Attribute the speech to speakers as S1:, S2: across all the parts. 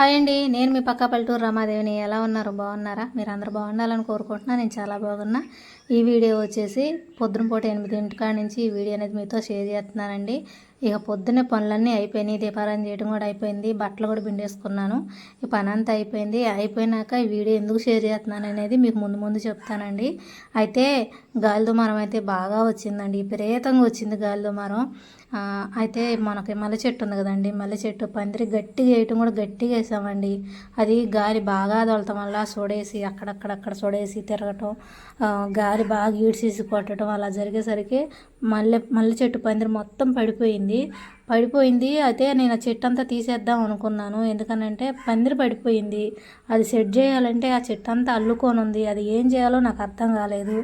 S1: Hi అండి. నేను మీ పక్క పల్లెటూరు రమాదేవిని. ఎలా ఉన్నారు? బాగున్నారా? మీరు అందరూ బాగుండాలని కోరుకుంటున్నా. నేను చాలా బాగున్నా. ఈ వీడియో వచ్చేసి పొద్దున పూట ఎనిమిదింటికాడ నుంచి ఈ వీడియో అనేది మీతో షేర్ చేస్తున్నానండి. ఇక పొద్దున్నే పనులన్నీ అయిపోయినాయి. దీపారాయణ చేయడం కూడా అయిపోయింది. బట్టలు కూడా పిండేసుకున్నాను. ఈ పని అంతా అయిపోయింది. అయిపోయినాక ఈ వీడియో ఎందుకు షేర్ చేస్తున్నాను అనేది మీకు ముందు ముందు చెప్తానండి. అయితే గాలి దుమారం అయితే బాగా వచ్చిందండి. విపరీతంగా వచ్చింది గాలి దుమారం. అయితే మనకి మల్లె చెట్టు ఉంది కదండి. మల్లె చెట్టు పందిరి గట్టిగా వేయటం కూడా గట్టిగా వేసామండి. అది గాలి బాగా దొలటం వల్ల సొడేసి అక్కడక్కడక్కడ సొడేసి తిరగటం గాలి బాగా ఈడ్చేసి కొట్టడం అలా జరిగేసరికి మల్లె మల్లె చెట్టు పందిరి మొత్తం పడిపోయింది. పడిపోయింది అయితే నేను ఆ చెట్టు అంతా తీసేద్దాం అనుకున్నాను. ఎందుకనంటే పందిరి పడిపోయింది. అది సెట్ చేయాలంటే ఆ చెట్టు అంతా అల్లుకొని ఉంది. అది ఏం చేయాలో నాకు అర్థం కాలేదు.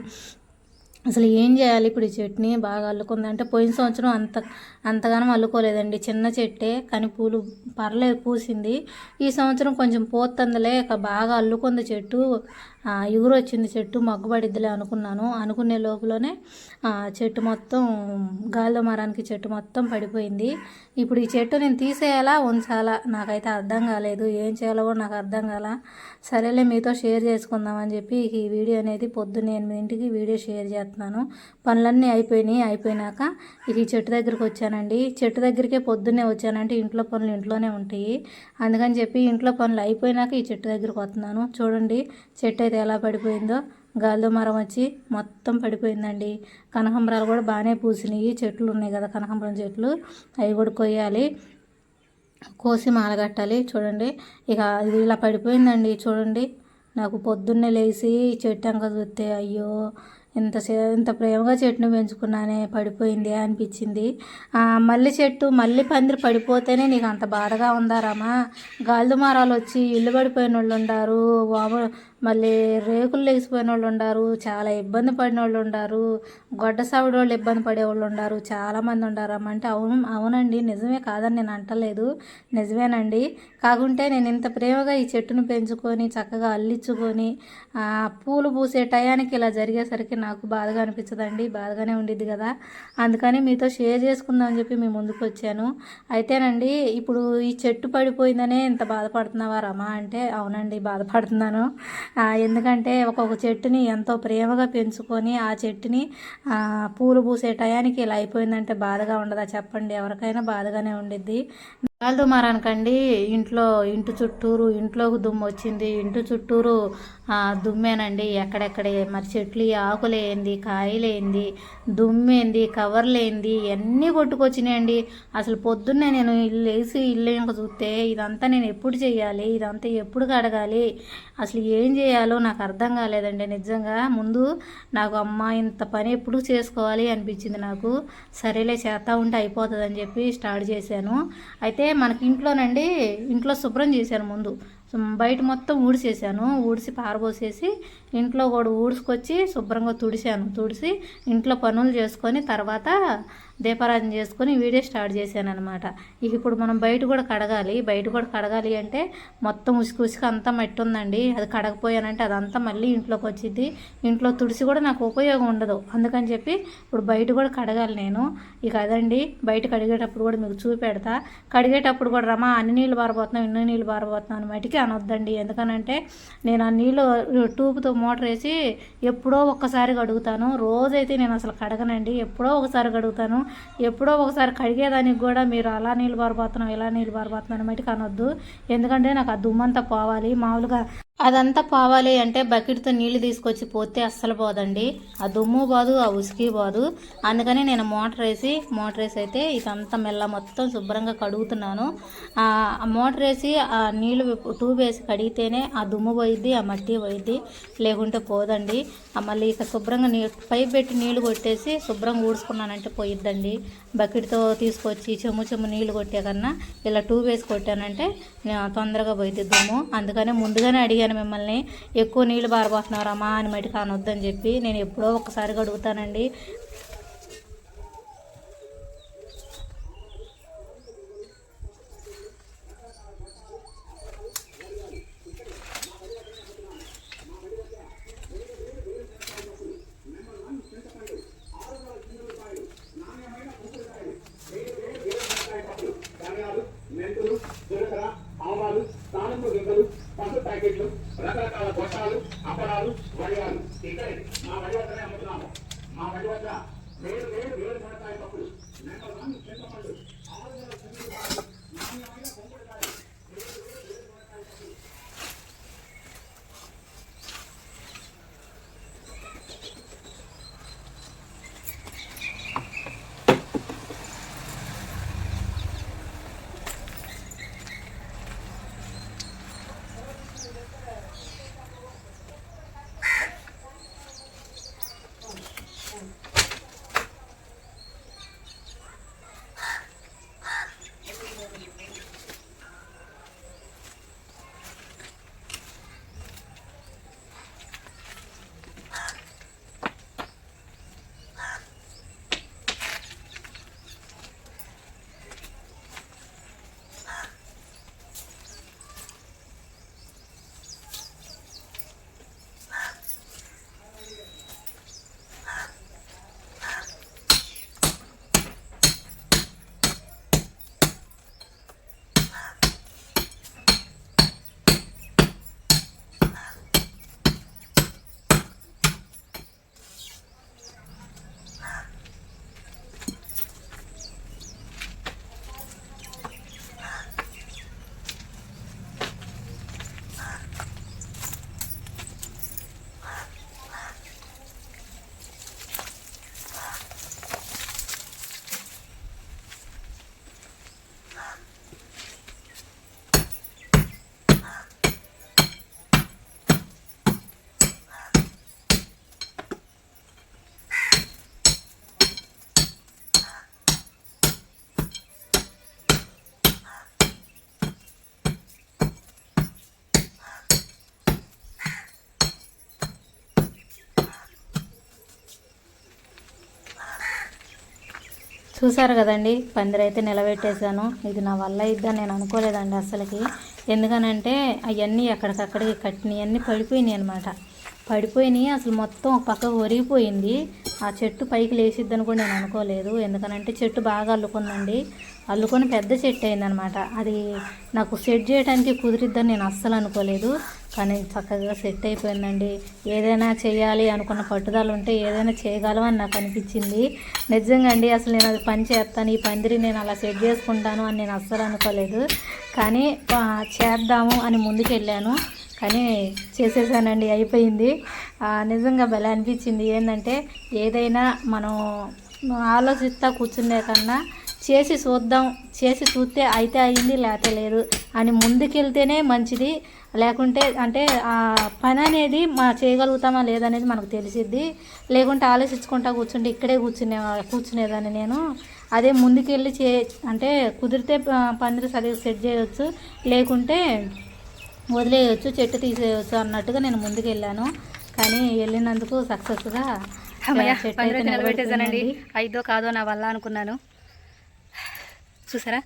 S1: అసలు ఏం చేయాలి ఇప్పుడు ఈ చట్నీ బాగా అల్లుకుందంటే పోయిన సంవత్సరం అంత అంతగానం అల్లుకోలేదండి. చిన్న చెట్టే కానీ పూలు పర్లేదు పూసింది. ఈ సంవత్సరం కొంచెం పోతుందిలే ఇక బాగా అల్లుకుంది చెట్టు. ఎగురు వచ్చింది చెట్టు మగ్గుపడిద్దిలే అనుకున్నాను. అనుకునే లోపలనే చెట్టు మొత్తం గాలిలో మరానికి చెట్టు మొత్తం పడిపోయింది. ఇప్పుడు ఈ చెట్టు నేను తీసేయాలా ఉంచాలా? నాకైతే అర్థం కాలేదు. ఏం చేయాలో కూడా నాకు అర్థం కాల. సరేలే మీతో షేర్ చేసుకుందామని చెప్పి ఈ వీడియో అనేది పొద్దున్న ఎనిమిదింటికి వీడియో షేర్ చేస్తున్నాను. పనులన్నీ అయిపోయినాయి అయిపోయినాక ఈ చెట్టు దగ్గరికి వచ్చానండి చెట్టు దగ్గరికే పొద్దున్నే వచ్చానంటే ఇంట్లో పనులు ఇంట్లోనే ఉంటాయి. అందుకని చెప్పి ఇంట్లో పనులు అయిపోయినాక ఈ చెట్టు దగ్గరికి వస్తున్నాను. చూడండి చెట్టు అయితే ఎలా పడిపోయిందో. గాలిలో మరం వచ్చి మొత్తం పడిపోయిందండి. కనకాంబరాలు కూడా బాగానే పూసినాయి. చెట్లు ఉన్నాయి కదా కనకాంబరం చెట్లు. అవి కూడా కొయ్యాలి. కోసి మాలగట్టాలి చూడండి ఇక ఇది ఇలా పడిపోయిందండి. చూడండి నాకు పొద్దున్నే లేచి చెట్టు అంక చూస్తే అయ్యో ఇంత ఇంత ప్రేమగా చెట్టును పెంచుకున్నానే పడిపోయింది అనిపించింది. ఆ, మల్లి చెట్టు మళ్ళీ పందిరి పడిపోతేనే నీకు అంత బాధగా ఉందా గాలిదుమారాలు వచ్చి ఇల్లు పడిపోయిన వాళ్ళు ఉండారు. వాము మళ్ళీ రేకులు లేచిపోయిన వాళ్ళు ఉండారు చాలా ఇబ్బంది పడిన వాళ్ళు ఉండారు గొడ్డ సావిడి వాళ్ళు ఇబ్బంది పడే వాళ్ళు ఉండారు చాలామంది ఉండారమ్మ అంటే అవును అవునండి నిజమే కాదని నేను అంటలేదు నిజమేనండి. కాకుంటే నేను ఇంత ప్రేమగా ఈ చెట్టును పెంచుకొని చక్కగా అల్లించుకొని పూలు పూసే టయానికి ఇలా జరిగేసరికి నాకు బాధగా అనిపించదండి బాధగానే ఉండిద్ది కదా. అందుకని మీతో షేర్ చేసుకుందామని చెప్పి మీ ముందుకు వచ్చాను. అయితేనండి ఇప్పుడు ఈ చెట్టు పడిపోయిందనే ఇంత బాధపడుతున్నావా రమా? అంటే అవునండి బాధపడుతున్నాను. ఎందుకంటే ఒక్కొక్క చెట్టుని ఎంతో ప్రేమగా పెంచుకొని ఆ చెట్టుని పూలు పూసే టయానికి ఇలా అయిపోయిందంటే బాధగా ఉండదా? చెప్పండి. ఎవరికైనా బాధగానే ఉండిద్ది. గాలి దుమారానికండి ఇంట్లో ఇంటి చుట్టూరు ఇంట్లోకి దుమ్ము వచ్చింది. ఇంటి చుట్టూరు దుమ్మేనండి. ఎక్కడెక్కడే మరి చెట్లు ఆకులేంది కాయలేంది ఏంది దుమ్మేంది కవర్లేంది ఇవన్నీ కొట్టుకొచ్చినాయండి. అసలు పొద్దున్నే నేను ఇల్లు వేసి ఇల్లు ఇంకా చూస్తే ఇదంతా నేను ఎప్పుడు చేయాలి? ఇదంతా ఎప్పుడు కడగాలి? అసలు ఏం చేయాలో నాకు అర్థం కాలేదండి నిజంగా. ముందు నాకు అమ్మ ఇంత పని ఎప్పుడు చేసుకోవాలి? అనిపించింది నాకు. సరేలే చేస్తా ఉంటే అయిపోతుందని చెప్పి స్టార్ట్ చేశాను. అయితే మనకి ఇంట్లోనండి ఇంట్లో శుభ్రం చేశాను ముందు. బయట మొత్తం ఊడిసేసాను. ఊడిసి పారబోసేసి ఇంట్లో కూడా ఊడ్చుకొచ్చి శుభ్రంగా తుడిసాను తుడిసి ఇంట్లో పనులు చేసుకొని తర్వాత దీపారాధన చేసుకొని వీడియో స్టార్ట్ చేశాను అనమాట ఇక ఇప్పుడు మనం బయట కూడా కడగాలి. బయట కూడా కడగాలి అంటే మొత్తం ఉసుకు ఉసుకు అంతా మట్టి ఉందండి. అది కడగపోయానంటే అదంతా మళ్ళీ ఇంట్లోకి వచ్చింది ఇంట్లో తుడిసి కూడా నాకు ఉపయోగం ఉండదు. అందుకని చెప్పి ఇప్పుడు బయట కూడా కడగాలి నేను. ఇక అదండి. బయట కడిగేటప్పుడు కూడా మీకు చూపెడతా. కడిగేటప్పుడు కూడా రమా అన్ని నీళ్ళు బారబోతున్నాం ఇన్ని నీళ్ళు బారబోతున్నాం అని మటుకి అనొద్దండి. ఎందుకనంటే నేను ఆ నీళ్ళు ట్యూబ్తో మోటార్ వేసి ఎప్పుడో ఒక్కసారి కడుగుతాను. రోజైతే నేను అసలు కడగనండి. ఎప్పుడో ఒకసారి కడుగుతాను. ఎప్పుడో ఒకసారి కడిగేదానికి కూడా మీరు అలా నీళ్ళు బారబోతున్నాం ఇలా నీళ్ళు బారబోతున్నాం అని మటుకు అనొద్దు. ఎందుకంటే నాకు ఆ దుమ్మంతా పోవాలి. మామూలుగా అదంతా పోవాలి అంటే బకెట్తో నీళ్ళు తీసుకొచ్చి పోతే అస్సలు పోదండి. ఆ దుమ్ము పోదు ఆ ఉసికి పోదు. అందుకని నేను మోటార్ వేసి మోటార్ వేసి అయితే ఇదంతా మెల్ల మొత్తం శుభ్రంగా కడుగుతున్నాను. ఆ మోటార్ వేసి ఆ నీళ్ళు ట్యూబ్ వేసి కడిగితేనే ఆ దుమ్ము పోయిద్ది ఆ మట్టి పోయిద్ది. లేకుంటే పోదండి. మళ్ళీ ఇక శుభ్రంగా నీ పైప్ పెట్టి నీళ్ళు కొట్టేసి శుభ్రంగా ఊడ్చుకున్నానంటే పోయిద్దండి. బకెట్తో తీసుకొచ్చి చెమ్ము చెమ్ము నీళ్ళు కొట్టే కన్నా ఇలా ట్యూబ్ వేసి కొట్టానంటే తొందరగా పోయిద్ది దుమ్ము. అందుకనే ముందుగానే అడిగాను. మిమ్మల్ని ఎక్కువ నీళ్ళు బారబోతున్నారమ్మా అని మటుకు అనొద్దని చెప్పి నేను ఎప్పుడో ఒకసారి అడుగుతానండి.
S2: నేను
S3: చూసారు కదండి పందిరైతే నిలబెట్టేశాను. ఇది నా వల్ల ఇద్దని నేను అనుకోలేదండి అసలుకి. ఎందుకనంటే అవన్నీ ఎక్కడికక్కడికి కట్టినవన్నీ పడిపోయినాయి అనమాట పడిపోయినాయి అసలు మొత్తం ఒక పక్కకు ఒరిగిపోయింది. ఆ చెట్టు పైకి లేచిద్దని కూడా నేను అనుకోలేదు. ఎందుకనంటే చెట్టు బాగా అల్లుకుందండి. అల్లుకొని పెద్ద చెట్టు అయిందనమాట అది నాకు సెట్ చేయడానికి కుదిరిద్దని నేను అస్సలు అనుకోలేదు. కానీ చక్కగా సెట్ అయిపోయిందండి. ఏదైనా చేయాలి అనుకున్న పట్టుదల ఉంటే ఏదైనా చేయగలమని నాకు అనిపించింది. నిజంగా అండి అసలు నేను అది పని చేస్తాను ఈ పందిరి నేను అలా సెట్ చేసుకుంటాను అని నేను అస్సలు అనుకోలేదు. కానీ చేద్దాము అని ముందుకెళ్ళాను. కానీ చేసేసానండి అయిపోయింది. నిజంగా భలే అనిపించింది. ఏంటంటే ఏదైనా మనం ఆలోచిస్తా కూర్చునే కన్నా చేసి చూద్దాం చేసి చూస్తే అయితే అయింది లేకపోతే లేదు అని ముందుకెళ్తేనే మంచిది. లేకుంటే అంటే ఆ పని అనేది మా చేయగలుగుతామా లేదనేది మనకు తెలిసిద్ది. లేకుంటే ఆలోచించుకుంటా కూర్చుంటే ఇక్కడే కూర్చునే కూర్చునేదాన్ని నేను. అదే ముందుకెళ్ళి చే అంటే కుదిరితే పందిరి సరిగ్గా సెట్ చేయవచ్చు లేకుంటే వదిలేయచ్చు చెట్టు తీసేయచ్చు అన్నట్టుగా నేను ముందుకు వెళ్ళాను కానీ వెళ్ళినందుకు సక్సెస్గా
S1: నిలబెట్టేసానండి
S3: నిలబెట్టుకుందండి.
S1: అయిదో కాదో నా వల్ల అనుకున్నాను. చూసారా?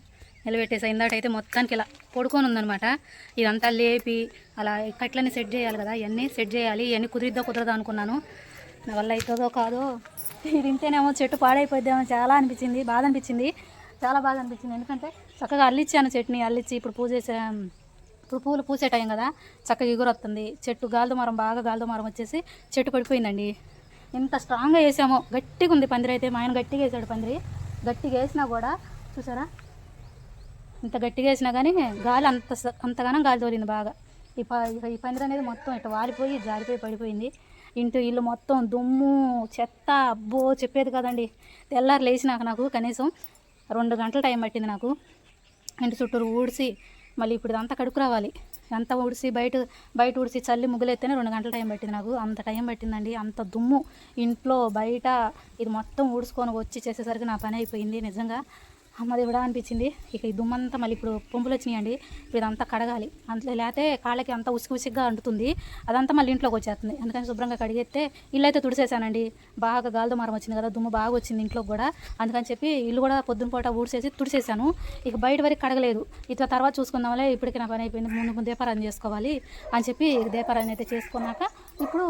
S1: నిలబెట్టేసా. ఇందాటైతే మొత్తానికి ఇలా పడుకొని ఉందనమాట ఇదంతా లేపి అలా కట్లని సెట్ చేయాలి కదా. ఇవన్నీ సెట్ చేయాలి. ఇవన్నీ కుదిరిద్దో కుదరదో అనుకున్నాను. నా వల్ల అవుతుందో కాదో ఇది ఇంతేనేమో చెట్టు పాడైపోద్దేమో చాలా అనిపించింది. బాధ అనిపించింది. చాలా బాధ అనిపించింది. ఎందుకంటే చక్కగా అల్లిచ్చాను చెట్టుని అల్లిచ్చి ఇప్పుడు పూజ చేసే ఇప్పుడు పూలు పూసే టైం కదా. చక్కగా ఎగురు వస్తుంది చెట్టు గాలిదుమారం బాగా గాలిదుమారం వచ్చేసి చెట్టు పడిపోయిందండి. ఎంత స్ట్రాంగ్గా వేసామో. గట్టిగా ఉంది పందిరి అయితే. మా ఆయన గట్టిగా వేసాడు పందిరి. గట్టిగా వేసినా కూడా చూసారా? ఇంత గట్టిగా వేసినా కానీ గాలి అంత అంతగానం గాలి తోలింది బాగా. ఈ ప ఈ పందిరి అనేది మొత్తం ఇట్లా వాలిపోయి జారిపోయి పడిపోయింది. ఇంటూ ఇల్లు మొత్తం దుమ్ము చెత్త అబ్బో చెప్పేది కదండి. తెల్లారు లేచినాక నాకు కనీసం రెండు గంటల టైం పట్టింది నాకు. ఇంటి చుట్టూరు ఊడిసి మళ్ళీ ఇప్పుడు ఇదంతా కడుకు రావాలి. అంతా ఊడిసి బయట బయట ఊడిసి చల్లి ముగ్గులెత్తేనే రెండు గంటల టైం పట్టింది నాకు. అంత టైం పట్టిందండి. అంత దుమ్ము. ఇంట్లో బయట ఇది మొత్తం ఊడ్చుకొని వచ్చి చేసేసరికి నా పని అయిపోయింది నిజంగా. అమ్మది కూడా అనిపించింది? ఇక ఈ దుమ్మంతా మళ్ళీ ఇప్పుడు పొంపులు వచ్చినాయండి ఇప్పుడు ఇదంతా కడగాలి. అంత లేకపోతే కాళ్ళకి అంతా ఉసిగి ఉసిగ్గా అంటుతుంది. అదంతా మళ్ళీ ఇంట్లోకి వచ్చేస్తుంది. అందుకని శుభ్రంగా కడిగేస్తే ఇల్లు అయితే తుడిసేసానండి. బాగా గాలితో మారం వచ్చింది కదా దుమ్ము బాగా వచ్చింది ఇంట్లోకి కూడా. అందుకని చెప్పి ఇల్లు కూడా పొద్దున పూట ఊడ్చేసి తుడిసేసాను. ఇక బయట వరకు కడగలేదు. ఇట్లా తర్వాత చూసుకుందాంలే ఇప్పటికి నా పని అయిపోయింది. ముందు ముందు దీపారాధన చేసుకోవాలి అని చెప్పి ఇక అయితే చేసుకున్నాక ఇప్పుడు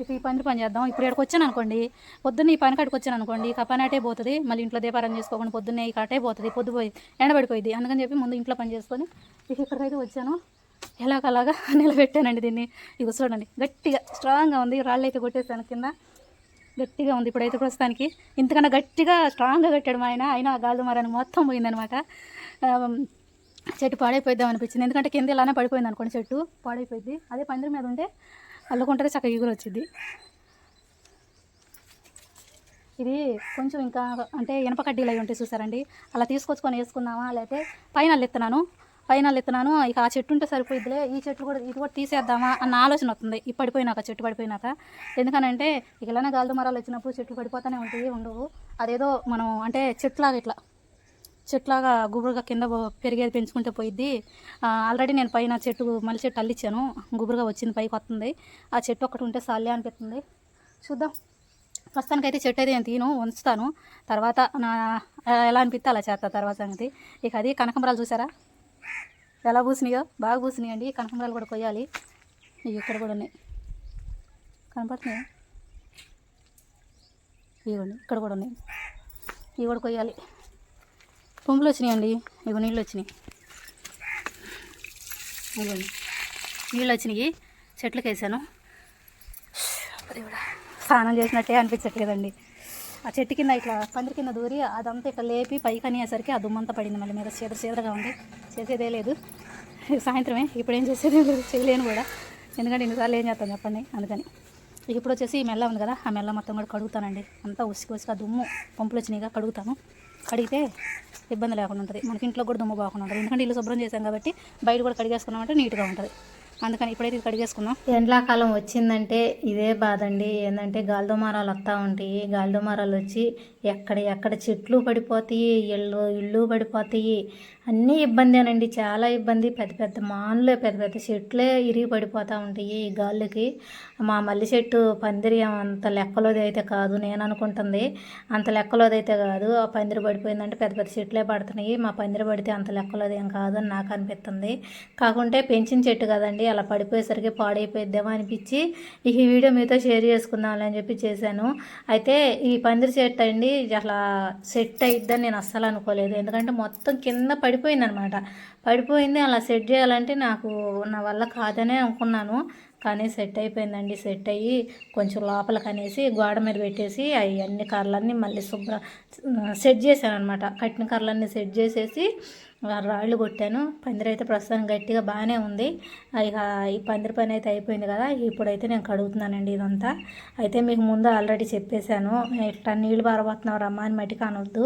S1: ఇప్పుడు ఈ పని పని చేద్దాం. ఇప్పుడు ఇక్కడికి వచ్చాను అనుకోండి పొద్దున్న ఈ పని కాడికి వచ్చాను అనుకోండి ఇక ఆ పని అటే పోతుంది. మళ్ళీ ఇంట్లో దీపారాధన చేసుకోకుండా పొద్దున్నే ఈ కాటే పోతుంది. పొద్దుపోయి ఎండబడిపోయింది అందుకని చెప్పి ముందు ఇంట్లో పని చేసుకొని ఇక ఇక్కడికైతే వచ్చాను.
S3: ఎలాగలాగా నిలబెట్టానండి దీన్ని. ఇది చూడండి గట్టిగా స్ట్రాంగ్గా ఉంది. రాళ్ళు అయితే కొట్టేసాను కింద. గట్టిగా ఉంది ఇప్పుడైతే ప్రస్తుతానికి. ఇంతకన్నా గట్టిగా స్ట్రాంగ్గా కట్టాడు మా ఆయన. అయినా గాలి మరానికి మొత్తం పోయిందనమాట చెట్టు పాడైపోయిద్దాం అనిపించింది. ఎందుకంటే కింద ఇలానే పడిపోయింది అనుకోండి చెట్టు. పాడైపోయింది అదే పందిరి మీద ఉంటే అల్లుకుంటే చక్కగా ఎగురు వచ్చింది ఇది కొంచెం ఇంకా అంటే ఇనప కడ్డీలు అయి ఉంటాయి చూసారండి. అలా తీసుకొచ్చుకొని వేసుకుందామా? లేకపోతే పైన ఎత్తున్నాను పైన ఎత్తున్నాను ఇక ఆ చెట్టు ఉంటే సరిపోయిద్దిలే. ఈ చెట్లు కూడా ఇది కూడా తీసేద్దామా అన్న ఆలోచన వస్తుంది. ఈ పడిపోయినాక చెట్టు పడిపోయినాక. ఎందుకనంటే ఇక ఇలానే గాలి మరాలు వచ్చినప్పుడు చెట్లు పడిపోతూనే ఉంటాయి ఉండవు. అదేదో మనం అంటే చెట్లాగా ఇట్లా చెట్లాగా గుబురుగా కింద పెరిగేది పెంచుకుంటే పోయిద్ది. ఆల్రెడీ నేను పైన చెట్టు మళ్ళీ చెట్టు అల్లిచ్చాను. గుబురుగా వచ్చింది పైకి వస్తుంది ఆ చెట్టు ఒకటి ఉంటే సాలే అనిపిస్తుంది చూద్దాం. ప్రస్తుతానికి అయితే చెట్టు అయితే నేను తీను ఉంచుతాను. తర్వాత నా ఎలా అనిపిస్తే అలా చేస్తా తర్వాత సంగతి. ఇక అది కనకంబరాలు చూసారా? ఎలా పూసినాయో? బాగా పూసినాయండి. కనకంబరాలు కూడా కొయ్యాలి. ఇవి ఇక్కడ కూడా ఉన్నాయి. కనపడుతున్నాయా? ఇవి ఇక్కడ కూడా ఉన్నాయి. ఇవి కూడా కొయ్యాలి. పుంపులు వచ్చినాయండి ఇగో నీళ్ళు వచ్చినాయి నీళ్ళు వచ్చినాయి చెట్లకు వేసాను స్నానం చేసినట్టే అనిపించట్లేదండి. ఆ చెట్టు కింద ఇట్లా పందిరి కింద దూరి అదంతా ఇట్లా లేపి పైకి అనేసరికి ఆ దుమ్మంతా పడింది మళ్ళీ మీద. చేదర చేదరగా ఉంది. చేసేదే లేదు. సాయంత్రమే ఇప్పుడు ఏం చేసేది లేదు. చేయలేను కూడా. ఎందుకంటే ఇన్నిసార్లు ఏం చేస్తాను చెప్పండి అందుకని. ఇప్పుడు వచ్చేసి ఈ మెల్ల ఉంది కదా ఆ మెల్ల మొత్తం కూడా కడుగుతానండి. అంతా ఉసికి ఉసిగా ఆ దుమ్ము పంపులు వచ్చినాయిగా కడుగుతాను కడిగితే ఇబ్బంది లేకుండా ఉంటుంది. మనకి ఇంట్లో కూడా దుమ్ము బాగుండా ఉంటుంది ఎందుకంటే ఇల్లు శుభ్రం చేసాం కాబట్టి బయట కూడా కడిగేసుకున్నామంటే నీట్గా ఉంటుంది. అందుకని ఇప్పుడైతే ఇది కడిగేసుకుందాం.
S1: ఎండాకాలం వచ్చిందంటే ఇదే బాధ అండి ఏంటంటే గాలిదుమారాలు వస్తూ ఉంటాయి. గాలిదుమారాలు వచ్చి ఎక్కడ ఎక్కడ చెట్లు పడిపోతాయి ఇళ్ళు ఇళ్ళు పడిపోతాయి. అన్నీ ఇబ్బందేనండి. చాలా ఇబ్బంది. పెద్ద పెద్ద మాన్లే పెద్ద పెద్ద చెట్లే ఇరిగి పడిపోతూ ఉంటాయి ఈ గాలికి మా మల్లి చెట్టు పందిరి అంత లెక్కలోది అయితే కాదు నేను అనుకుంటుంది. అంత లెక్కలోది అయితే కాదు. ఆ పందిరి పడిపోయిందంటే పెద్ద పెద్ద చెట్లే పడుతున్నాయి. మా పందిరి పడితే అంత లెక్కలోది ఏం కాదు అని నాకు అనిపిస్తుంది. కాకుంటే పెంచిన చెట్టు కదండి. అలా పడిపోయేసరికి పాడైపోయిద్దేమో అనిపించి ఈ వీడియో మీతో షేర్ చేసుకుందాం అని చెప్పి చేశాను. అయితే ఈ పందిరి చెట్టు అండి అసలు సెట్ అయిద్దని నేను అస్సలు అనుకోలేదు. ఎందుకంటే మొత్తం కింద పడిపోయిందనమాట. పడిపోయింది అలా సెట్ చేయాలంటే నాకు నా వల్ల కాదనే అనుకున్నాను. కానీ సెట్ అయిపోయిందండి. సెట్ అయ్యి కొంచెం లోపలికి అనేసి గోడ మీద పెట్టేసి అవి అన్ని కర్రలన్నీ మళ్ళీ శుభ్ర సెట్ చేశాను అనమాట కట్టిన కర్రలన్నీ సెట్ చేసేసి రాళ్ళు కొట్టాను. పందిరి అయితే ప్రస్తుతం గట్టిగా బాగానే ఉంది. ఇక ఈ పందిరి పని అయితే అయిపోయింది కదా ఇప్పుడైతే నేను కడుగుతున్నానండి ఇదంతా. అయితే మీకు ముందు ఆల్రెడీ చెప్పేశాను ఇట్లా నీళ్ళు పారబోతున్నావు రమ్మా అని మట్టి కానొద్దు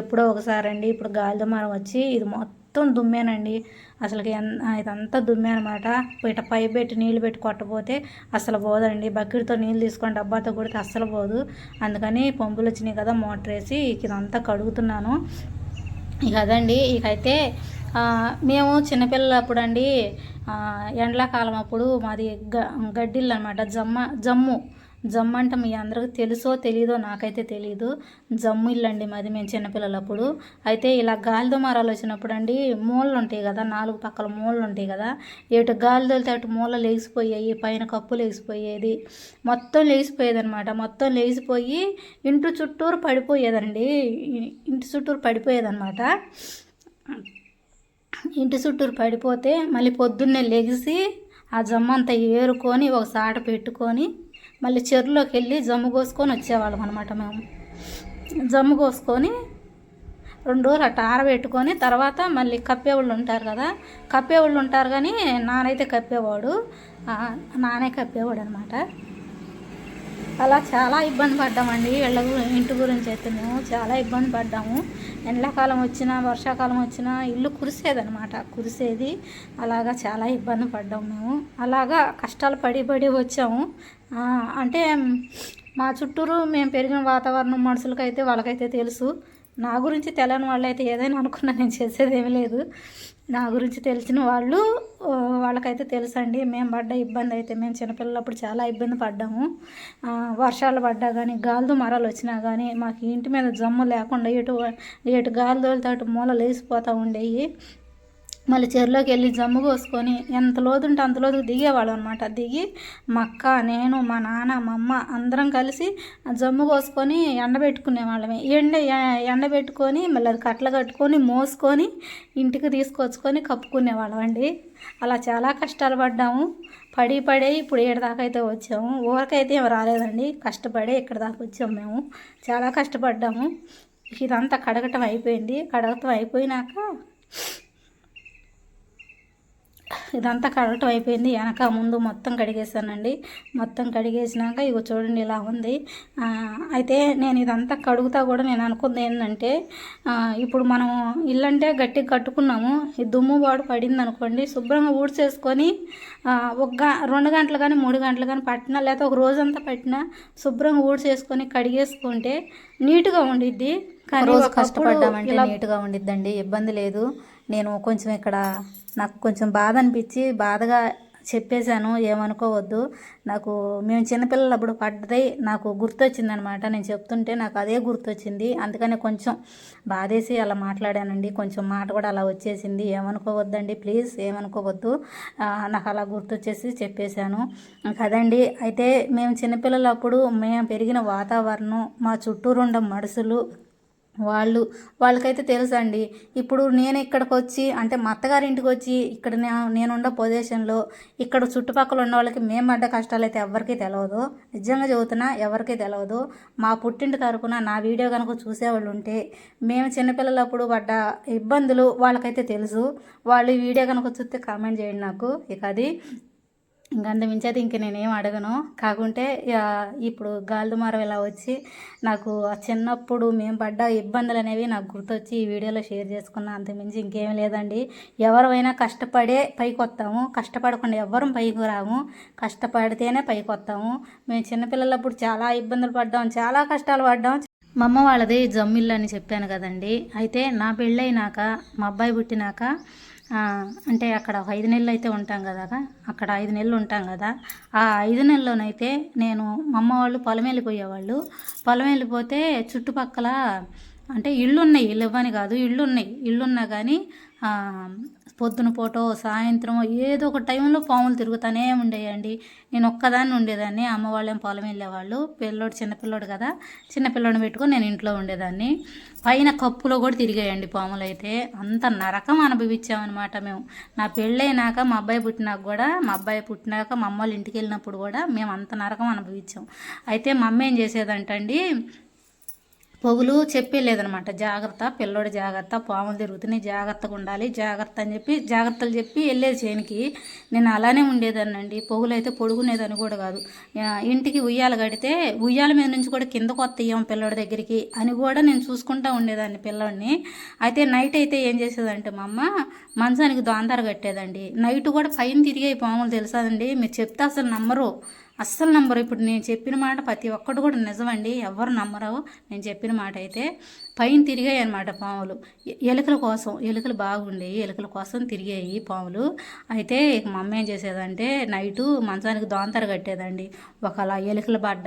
S1: ఎప్పుడో ఒకసారి అండి ఇప్పుడు గాలి దుమారం వచ్చి ఇది మొత్తం దుమ్మేనండి. అసలుకి ఇదంతా దుమ్మే అనమాట ఇట పైప్ పెట్టి నీళ్ళు పెట్టి కొట్టపోతే అసలు పోదండి. బకెట్తో నీళ్ళు తీసుకొని డబ్బాతో కొడితే అస్సలు పోదు. అందుకని పంపులు వచ్చినాయి కదా మోటార్ వేసి ఇదంతా కడుగుతున్నాను. ఇక అదండి ఇక అయితే మేము చిన్నపిల్లలప్పుడు అండి ఎండాకాలం అప్పుడు మాది గ గడ్డిల్లు అనమాట జమ్మ జమ్ము. జమ్ము అంటే మీ అందరికీ తెలుసో తెలీదో నాకైతే తెలీదు. జమ్ము ఇల్లు అండి మాది మేము చిన్నపిల్లలప్పుడు. అయితే ఇలా గాలి దుమారాలు వచ్చినప్పుడు అండి మూలలు ఉంటాయి కదా నాలుగు పక్కల మూలలు ఉంటాయి కదా. ఎటు గాలి తోలితే అటు మూల లేచిపోయాయి పైన కప్పు లేచిపోయేది. మొత్తం లేచిపోయేది అనమాట మొత్తం లేచిపోయి ఇంటి చుట్టూరు పడిపోయేదండి. ఇంటి చుట్టూరు పడిపోయేదన్నమాట. ఇంటి చుట్టూరు పడిపోతే మళ్ళీ పొద్దున్నే లెగిసి ఆ జమ్మంతా ఏరుకొని ఒక సాట పెట్టుకొని మళ్ళీ చెరువులోకి వెళ్ళి జమ్ము కోసుకొని వచ్చేవాళ్ళం అనమాట మేము. జమ్ము కోసుకొని రెండు రోజులు అట్ట ఆరబెట్టుకొని తర్వాత మళ్ళీ కప్పేవాళ్ళు ఉంటారు కదా కప్పేవాళ్ళు ఉంటారు కానీ నానైతే కప్పేవాడు నానే కప్పేవాడు అనమాట అలా చాలా ఇబ్బంది పడ్డామండి. వీళ్ళ ఇంటి గురించి అయితే మేము చాలా ఇబ్బంది పడ్డాము. ఎండాకాలం వచ్చినా వర్షాకాలం వచ్చినా ఇల్లు కురిసేదనమాట కురిసేది. అలాగా చాలా ఇబ్బంది పడ్డాము మేము. అలాగా కష్టాలు పడి పడి వచ్చాము. అంటే మా చుట్టూరు మేము పెరిగిన వాతావరణం మనుషులకైతే వాళ్ళకైతే తెలుసు. నా గురించి తెలియని వాళ్ళు అయితే ఏదైనా అనుకున్నా నేను చేసేది ఏమీ లేదు. నా గురించి తెలిసిన వాళ్ళు వాళ్ళకైతే తెలుసండి. మేము పడ్డ ఇబ్బంది అయితే మేము చిన్నపిల్లలప్పుడు చాలా ఇబ్బంది పడ్డాము. వర్షాలు పడ్డా కానీ గాలిదు మరాలు వచ్చినా కానీ మాకు ఇంటి మీద జమ్ము లేకుండా ఎటు ఎటు గాలి తోలితే అటు మూల లేచిపోతూ ఉండేవి మళ్ళీ చెరులోకి వెళ్ళి జమ్ము కోసుకొని ఎంత లోతుంటే అంత లోతుకు దిగేవాళ్ళం అనమాట దిగి మా అక్క నేను మా నాన్న మా అమ్మ అందరం కలిసి జమ్ము కోసుకొని ఎండబెట్టుకునే వాళ్ళమే ఎండ ఎండబెట్టుకొని మళ్ళీ అది కట్టలు కట్టుకొని మోసుకొని ఇంటికి తీసుకొచ్చుకొని కప్పుకునేవాళ్ళం అండి. అలా చాలా కష్టాలు పడ్డాము. పడి పడే ఇప్పుడు ఏడు దాకా అయితే వచ్చాము. ఊరికైతే ఏం రాలేదండి. కష్టపడే ఇక్కడ దాకా వచ్చాము మేము. చాలా కష్టపడ్డాము. ఇదంతా కడగటం అయిపోయింది. కడగటం అయిపోయినాక ఇదంతా కడగటం అయిపోయింది. వెనక ముందు మొత్తం కడిగేసానండి మొత్తం కడిగేసినాక ఇగో చూడండి ఇలా ఉంది. అయితే నేను ఇదంతా కడుగుతా కూడా నేను అనుకుంది ఏంటంటే ఇప్పుడు మనం ఇల్లు అంటే గట్టిగా కట్టుకున్నాము. ఈ దుమ్ము బాడు పడింది అనుకోండి శుభ్రంగా ఊడ్చేసుకొని ఒక రెండు గంటలు కానీ మూడు గంటలు కానీ పట్టినా లేకపోతే ఒక రోజంతా పట్టినా శుభ్రంగా ఊడ్చేసుకొని కడిగేసుకుంటే నీట్గా ఉండిద్ది. కానీ
S4: రోజు కష్టపడ్డామంటే నీట్గా ఉండిద్దండి. ఇబ్బంది లేదు. నేను కొంచెం ఇక్కడ నాకు కొంచెం బాధ అనిపించి బాధగా చెప్పేశాను ఏమనుకోవద్దు. నాకు మేము చిన్నపిల్లలప్పుడు పడ్డది నాకు గుర్తొచ్చిందనమాట. నేను చెప్తుంటే నాకు అదే గుర్తొచ్చింది. అందుకనే కొంచెం బాధేసి అలా మాట్లాడానండి. కొంచెం మాట కూడా అలా వచ్చేసింది. ఏమనుకోవద్దండి ప్లీజ్ ఏమనుకోవద్దు. నాకు అలా గుర్తొచ్చేసి చెప్పేశాను. కదండి అయితే మేము చిన్నపిల్లలప్పుడు మేము పెరిగిన వాతావరణం మా చుట్టూరు ఉండే మనుషులు వాళ్ళు వాళ్ళకైతే తెలుసండి. ఇప్పుడు నేను ఇక్కడికి వచ్చి అంటే మా అత్తగారింటికి వచ్చి ఇక్కడ నేనున్న పొజిషన్లో ఇక్కడ చుట్టుపక్కల ఉన్న వాళ్ళకి మేము పడ్డ కష్టాలు అయితే ఎవరికీ తెలియదు నిజంగా చదువుతున్నా ఎవరికీ తెలియదు మా పుట్టింటి తరపున నా వీడియో కనుక చూసేవాళ్ళు ఉంటే మేము చిన్నపిల్లలప్పుడు పడ్డ ఇబ్బందులు వాళ్ళకైతే తెలుసు. వాళ్ళు వీడియో కనుక చూస్తే కామెంట్ చేయండి నాకు. ఇక అది ఇంక అంత ఇంక నేనేం అడగను. కాకుంటే ఇప్పుడు గాలిదుమారం ఇలా వచ్చి నాకు ఆ చిన్నప్పుడు మేము పడ్డ ఇబ్బందులు అనేవి నాకు గుర్తొచ్చి ఈ వీడియోలో షేర్ చేసుకున్నా. అంతమించి ఇంకేం లేదండి. ఎవరైనా కష్టపడే పైకి వస్తాము. కష్టపడకుండా ఎవ్వరం పైకి రాము. కష్టపడితేనే పైకి వస్తాము. మేము చిన్నపిల్లలప్పుడు చాలా ఇబ్బందులు పడ్డాం. చాలా కష్టాలు పడ్డాం.
S1: మా అమ్మ వాళ్ళది జమ్మిల్లు అని చెప్పాను కదండి. అయితే నా పెళ్ళైనాక మా అబ్బాయి పుట్టినాక అంటే అక్కడ ఒక ఐదు నెలలు అయితే ఉంటాం కదా అక్కడ ఐదు నెలలు ఉంటాం కదా. ఆ ఐదు నెలల్లోనైతే నేను మా అమ్మ వాళ్ళు పొలం వెళ్ళిపోయేవాళ్ళు పొలం వెళ్ళిపోతే చుట్టుపక్కల అంటే ఇళ్ళు ఉన్నాయి ఇల్లు ఇవ్వని కాదు ఇళ్ళు ఉన్నాయి ఇళ్ళు ఉన్నా కానీ పొద్దున పూట సాయంత్రం ఏదో ఒక టైంలో పాములు తిరుగుతూనే ఉండేయండి. నేను ఒక్కదాన్ని ఉండేదాన్ని. అమ్మ వాళ్ళేం పొలం వెళ్ళేవాళ్ళు. పిల్లోడు చిన్నపిల్లోడు కదా. చిన్నపిల్లోడిని పెట్టుకొని నేను ఇంట్లో ఉండేదాన్ని. పైన కప్పులో కూడా తిరిగాయండి పాములు అయితే అంత నరకం అనుభవించామన్నమాట మేము. నా పెళ్ళైనాక మా అబ్బాయి పుట్టినాక కూడా మా అబ్బాయి పుట్టినాక మా అమ్మ వాళ్ళ ఇంటికి వెళ్ళినప్పుడు కూడా మేము అంత నరకం అనుభవించాం. అయితే మా అమ్మ ఏం చేసేదంటండి పొగులు చెప్పేలేదనమాట జాగ్రత్త పిల్లోడు జాగ్రత్త పాములు తిరుగుతున్నాయి జాగ్రత్తగా ఉండాలి జాగ్రత్త అని చెప్పి జాగ్రత్తలు చెప్పి వెళ్ళేది చేనికి. నేను అలానే ఉండేదానండి పొగులు అయితే పొడుగునేదని కూడా కాదు. ఇంటికి ఉయ్యాల కడితే ఉయ్యాల మీద నుంచి కూడా కిందకు వస్తాం పిల్లోడి దగ్గరికి అని కూడా నేను చూసుకుంటా ఉండేదాన్ని పిల్లోడిని. అయితే నైట్ అయితే ఏం చేసేదంటే మా అమ్మ మంచానికి దోంతారు కట్టేదండి. నైట్ కూడా పైన తిరిగే పాములు తెలుసాదండి? మీరు చెప్తే అసలు నమ్మరు. అస్సలు నమ్మరు. ఇప్పుడు నేను చెప్పిన మాట ప్రతి ఒక్కటి కూడా నిజమండి. ఎవరు నమ్మరు నేను చెప్పిన మాట అయితే పైన తిరిగాయి అనమాట పాములు. ఎలుకల కోసం ఎలుకలు బాగుండేవి ఎలుకల కోసం తిరిగాయి పాములు. అయితే మా అమ్మ ఏం చేసేదంటే నైటు మంచానికి దోంతర కట్టేదండి. ఒకలా ఎలుకలు పడ్డ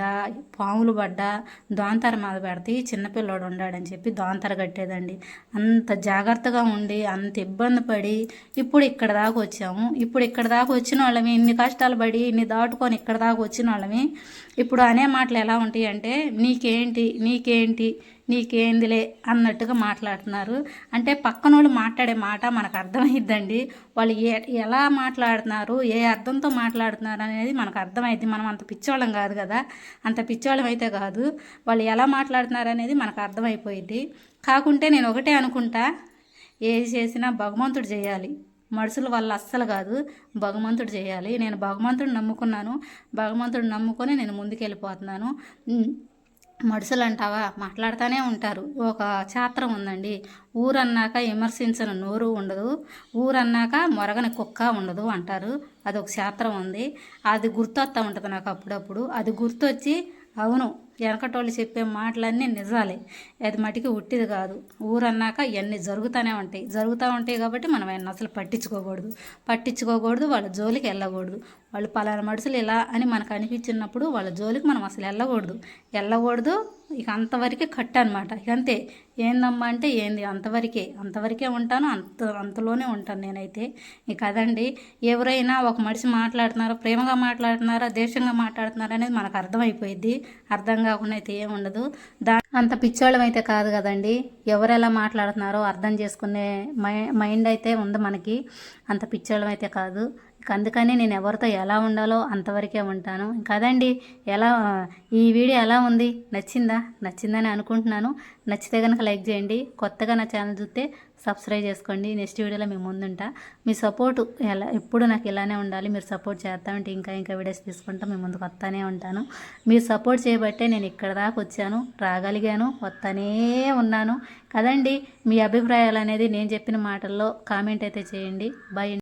S1: పాములు పడ్డ దోంతర మీద పెడితే చిన్నపిల్లోడు ఉండాడని చెప్పి దోంతర కట్టేదండి. అంత జాగ్రత్తగా ఉండి అంత ఇబ్బంది పడి ఇప్పుడు ఇక్కడ దాకా వచ్చాము. ఇప్పుడు ఇక్కడ దాకా వచ్చిన వాళ్ళమే ఇన్ని కష్టాలు పడి ఇన్ని దాటుకొని ఇక్కడ దాకా వచ్చిన వాళ్ళమే ఇప్పుడు అనే మాటలు ఎలా ఉంటాయి అంటే నీకేంటి నీకేంటి నీకేందిలే అన్నట్టుగా మాట్లాడుతున్నారు. అంటే పక్కన వాళ్ళు మాట్లాడే మాట మనకు అర్థమైద్దండి. వాళ్ళు ఏ ఎలా మాట్లాడుతున్నారు ఏ అర్థంతో మాట్లాడుతున్నారు అనేది మనకు అర్థమైద్ది. మనం అంత పిచ్చోళ్ళం కాదు కదా. అంత పిచ్చోళ్ళం అయితే కాదు. వాళ్ళు ఎలా మాట్లాడుతున్నారు అనేది మనకు అర్థమైపోయిద్ది. కాకుంటే నేను ఒకటే అనుకుంటా ఏది చేసినా భగవంతుడు చేయాలి. మనుషుల వల్ల అస్సలు కాదు. భగవంతుడు చేయాలి. నేను భగవంతుడు నమ్ముకున్నాను. భగవంతుడు నమ్ముకొని నేను ముందుకెళ్ళిపోతున్నాను. మనుషులు అంటావా మాట్లాడుతూనే ఉంటారు. ఒక చాత్రం ఉందండి. ఊరన్నాక విమర్శించిన నోరు ఉండదు. ఊరన్నాక మొరగని కుక్క ఉండదు అంటారు. అది ఒక శాస్త్రం ఉంది. అది గుర్తొస్తూ ఉంటుంది నాకు అప్పుడప్పుడు. అది గుర్తొచ్చి అవును వెనకటోళ్ళు చెప్పే మాటలన్నీ నిజాలే. అది మటుకి ఉట్టిది కాదు. ఊరన్నాక ఇవన్నీ జరుగుతూనే ఉంటాయి. జరుగుతూ ఉంటాయి కాబట్టి మనం ఆయన అసలు పట్టించుకోకూడదు. పట్టించుకోకూడదు వాళ్ళ జోలికి వెళ్ళకూడదు. వాళ్ళు పలానా మనుషులు ఇలా అని మనకు అనిపించినప్పుడు వాళ్ళ జోలికి మనం అసలు వెళ్ళకూడదు. వెళ్ళకూడదు ఇక అంతవరకే కట్ అనమాట ఇక అంతే. ఏందమ్మా అంటే ఏంది? అంతవరకే. అంతవరకే ఉంటాను అంత అంతలోనే ఉంటాను నేనైతే. ఇక అదండి. ఎవరైనా ఒక మనిషి మాట్లాడుతున్నారో ప్రేమగా మాట్లాడుతున్నారా దేశంగా మాట్లాడుతున్నారా అనేది మనకు అర్థమైపోయింది అర్థం కాకుండా అయితే ఏమి ఉండదు. దా అంత పిచ్చోళ్ళం అయితే కాదు కదండి. ఎవరు ఎలా మాట్లాడుతున్నారో అర్థం చేసుకునే మై మైండ్ అయితే ఉంది మనకి. అంత పిచ్చోళ్ళం అయితే కాదు. అందుకని నేను ఎవరితో ఎలా ఉండాలో అంతవరకే ఉంటాను. కదండి ఎలా ఈ వీడియో ఎలా ఉంది? నచ్చిందా? నచ్చిందని అనుకుంటున్నాను. నచ్చితే కనుక లైక్ చేయండి. కొత్తగా నా ఛానల్ చూస్తే సబ్స్క్రైబ్ చేసుకోండి. నెక్స్ట్ వీడియోలో మేము ముందుంటా. మీ సపోర్ట్ ఎలా ఎప్పుడు నాకు ఇలానే ఉండాలి మీరు సపోర్ట్ చేస్తా ఉంటే ఇంకా ఇంకా వీడియోస్ తీసుకుంటా మీ ముందుకు వస్తానే ఉంటాను. మీరు సపోర్ట్ చేయబట్టే నేను ఇక్కడ దాకా వచ్చాను రాగలిగాను వస్తానే ఉన్నాను. కదండి మీ అభిప్రాయాలు అనేది నేను చెప్పిన మాటల్లో కామెంట్ అయితే చేయండి. బాయ్